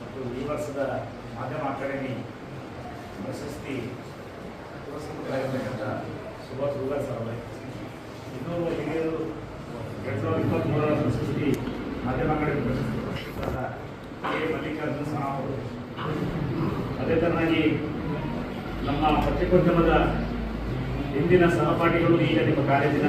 ಮತ್ತು ಈ ವರ್ಷದ ಮಾಧ್ಯಮ ಅಕಾಡೆಮಿ ಪ್ರಶಸ್ತಿ ಪುರಸ್ಕೃತರಾಗಿರ್ತಕ್ಕಂಥ ಸುಭಾಷ್ ಹುಡುಗ ಸರ್ ಇದು ಹಿರಿಯರು ಎರಡು ಸಾವಿರದ ಇಪ್ಪತ್ತ್ಮೂರರ ಪ್ರಶಸ್ತಿ ಮಾಧ್ಯಮ ಅಕಾಡೆಮಿ ಪ್ರಶಸ್ತಿ ಪುರಸ್ಕೃತರಾದ ಕೆ ಮಲ್ಲಿಕಾರ್ಜುನ ಸಹ ಅವರು ಅದೇ ತರನಾಗಿ ನಮ್ಮ ಪತ್ರಿಕೋದ್ಯಮದ ಹಿಂದಿನ ಸಹಪಾಠಿಗಳು ಈಗ ನಿಮ್ಮ ಕಾಲೇಜಿನ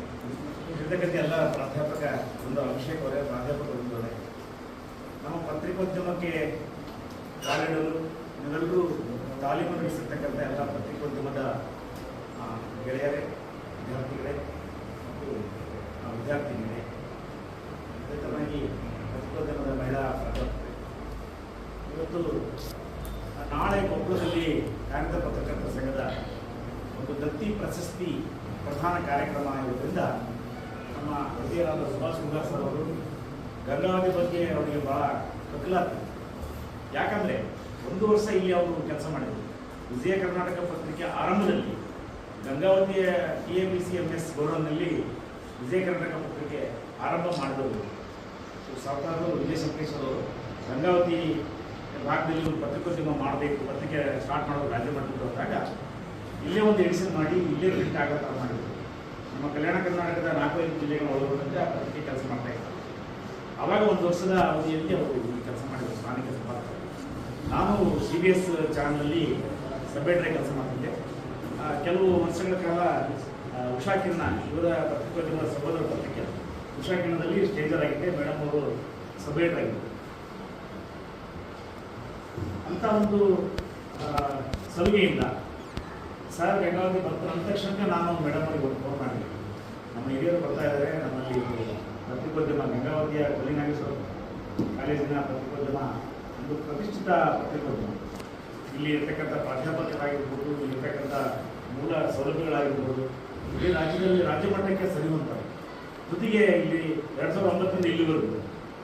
ಇರ್ತಕ್ಕಂಥ ಎಲ್ಲ ಪ್ರಾಧ್ಯಾಪಕ ಒಂದು ಅಭಿಷೇಕ್ ಅವರೇ ಪ್ರಾಧ್ಯಾಪಕ ವೃಂದವರೇ ನಮ್ಮ ಪತ್ರಿಕೋದ್ಯಮಕ್ಕೆ ಕಾಲಿಡಲು ನೀವೆಲ್ಲರೂ ತಾಲೀಮು ನಡೆಸಿರ್ತಕ್ಕಂಥ ಎಲ್ಲ ಪತ್ರಿಕೋದ್ಯಮದ ಗೆಳೆಯರೇ ವಿದ್ಯಾರ್ಥಿಗಳೇ ಮತ್ತು ಆ, ವಿದ್ಯಾರ್ಥಿನಿಯರೇ ಅದೇ ಥರವಾಗಿ ಪತ್ರಿಕೋದ್ಯಮದ ಮಹಿಳಾ ಪ್ರಾಧ್ಯಾಪಕರೇ. ಇವತ್ತು ನಾಳೆ ಕೊಪ್ಪಳದಲ್ಲಿ ಕಾಗದ ಪತ್ರಕರ್ತರ ಸಂಘದ ಒಂದು ದತ್ತಿ ಪ್ರಶಸ್ತಿ ಪ್ರಧಾನ ಕಾರ್ಯಕ್ರಮ ಇರೋದ್ರಿಂದ ನಮ್ಮ ಹಿರಿಯರಾದ ಸುಭಾಷ್ ಚಂದ್ರ ಸರ್ ಅವರು ಗಂಗಾವತಿ ಬಗ್ಗೆ ಅವರಿಗೆ ಬಹಳ ಕಗ್ಲಾಗ್ತದೆ ಯಾಕಂದ್ರೆ ಒಂದು ವರ್ಷ ಇಲ್ಲಿ ಅವರು ಕೆಲಸ ಮಾಡಿದರು. ವಿಜಯ ಕರ್ನಾಟಕ ಪತ್ರಿಕೆ ಆರಂಭದಲ್ಲಿ ಗಂಗಾವತಿಯ T M C M S ಗೋಡೌನ್ನಲ್ಲಿ Vijaya Karnataka ಪತ್ರಿಕೆ ಆರಂಭ ಮಾಡಿದವರು. ಸರ್ಕಾರದವರು ವಿಜಯ ಸಂಕೇಶ್ ಅವರು ಗಂಗಾವತಿ ಭಾಗದಲ್ಲಿ ಒಂದು ಪತ್ರಿಕೋದ್ಯಮ ಮಾಡಬೇಕು, ಪತ್ರಿಕೆ ಸ್ಟಾರ್ಟ್ ಮಾಡೋದು ರಾಜ್ಯ ಮಟ್ಟದಲ್ಲಿ ಹೋದಾಗ ಇಲ್ಲೇ ಒಂದು ಎಡಿಷನ್ ಮಾಡಿ ಇಲ್ಲೇ ಪ್ರಿಂಟ್ ಆಗೋ ಥರ ಮಾಡಿದ್ರು. ನಮ್ಮ ಕಲ್ಯಾಣ ಕರ್ನಾಟಕದ ನಾಲ್ಕೈದು ಜಿಲ್ಲೆಗಳು ಒಳಗೊಂಡಂತೆ ಆ ಪತ್ರಿಕೆ ಕೆಲಸ ಮಾಡ್ತಾ ಇದ್ದಾರೆ. ಅವಾಗ ಒಂದು ವರ್ಷದ ಅವಧಿಯಲ್ಲಿ ಅವರು ಕೆಲಸ ಮಾಡಿದರು, ಸ್ಥಾನಿಕ ಸಂಪಾದಕರು. ನಾನು ಸಿ ಬಿ ಎಸ್ ಚಾನಲಲ್ಲಿ ಸಬ್ಬೇಟ್ರೆ ಕೆಲಸ ಮಾಡ್ತಿದ್ದೆ. ಕೆಲವು ವರ್ಷಗಳ ಕಾಲ ಉಷಾ ಕಿರಣ ಇವರ ಪತ್ರಿಕೋದ್ಯಮದ ಸಹೋದರ ಪತ್ರಿಕೆ. ಉಷಾ ಕಿರಣದಲ್ಲಿ ಸ್ಟೇಜರ್ ಆಗಿದ್ದೆ ಮೇಡಮ್ ಅವರು ಸಬ್ಬೇಟ್ರ್ ಆಗಿದ್ದರು ಅಂತ ಒಂದು ಸಲುಗೆಯಿಂದ ಸರ್ ಬೆಂಗಳೂರಿಗೆ ಬರ್ತಾರೆ. ಅಂದ ತಕ್ಷಣಕ್ಕೆ ನಾನು ಮೇಡಮ್ ಅವ್ರಿಗೆ ಫೋನ್ ಮಾಡಿದೆ. ನಮ್ಮ ಹಿರಿಯರು ಬರ್ತಾ ಇದ್ದಾರೆ. ನಮ್ಮಲ್ಲಿ ಪತ್ರಿಕೋದ್ಯಮ ಗಂಗಾವತಿಯ ಕೊಲಿನಾಗೇಶ್ವರ ಕಾಲೇಜಿನ ಪತ್ರಿಕೋದ್ಯಮ ಒಂದು ಪ್ರತಿಷ್ಠಿತ ಪತ್ರಿಕೋದ್ಯಮ ಇಲ್ಲಿ ಇರ್ತಕ್ಕಂಥ ಪ್ರಾಧ್ಯಾಪಕರಾಗಿರ್ಬೋದು, ಇಲ್ಲಿ ಇರ್ತಕ್ಕಂಥ ಮೂಲ ಸೌಲಭ್ಯಗಳಾಗಿರ್ಬೋದು ಇಲ್ಲಿ ರಾಜ್ಯದಲ್ಲಿ ರಾಜ್ಯ ಮಟ್ಟಕ್ಕೆ ಸರಿಯುವಂಥವು ಜೊತೆಗೆ ಇಲ್ಲಿ ಎರಡು ಸಾವಿರದ ಒಂಬತ್ತರಿಂದ ಇಲ್ಲಿವರೆಗೂ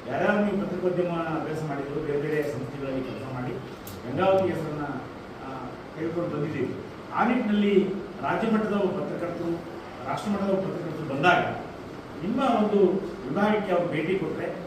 ಯಾರ್ಯಾರು ನೀವು ಪತ್ರಿಕೋದ್ಯಮ ಅಭ್ಯಾಸ ಮಾಡಿದ್ರು, ಬೇರೆ ಬೇರೆ ಸಂಸ್ಥೆಗಳಲ್ಲಿ ಕೆಲಸ ಮಾಡಿ, ಗಂಗಾವತಿ ಹೆಸರನ್ನು ತೆಗೆದುಕೊಂಡು ಬಂದಿದ್ದೀವಿ ಆ ನಿಟ್ಟಿನಲ್ಲಿ ರಾಜ್ಯ ಮಟ್ಟದ ಪತ್ರಕರ್ತರು, ರಾಷ್ಟ್ರ ಮಟ್ಟದ ಪತ್ರಕರ್ತರು ಬಂದಾಗ ನಿಮ್ಮ ಒಂದು ವಿಭಾಗಕ್ಕೆ ಅವರು ಭೇಟಿ ಕೊಟ್ಟರೆ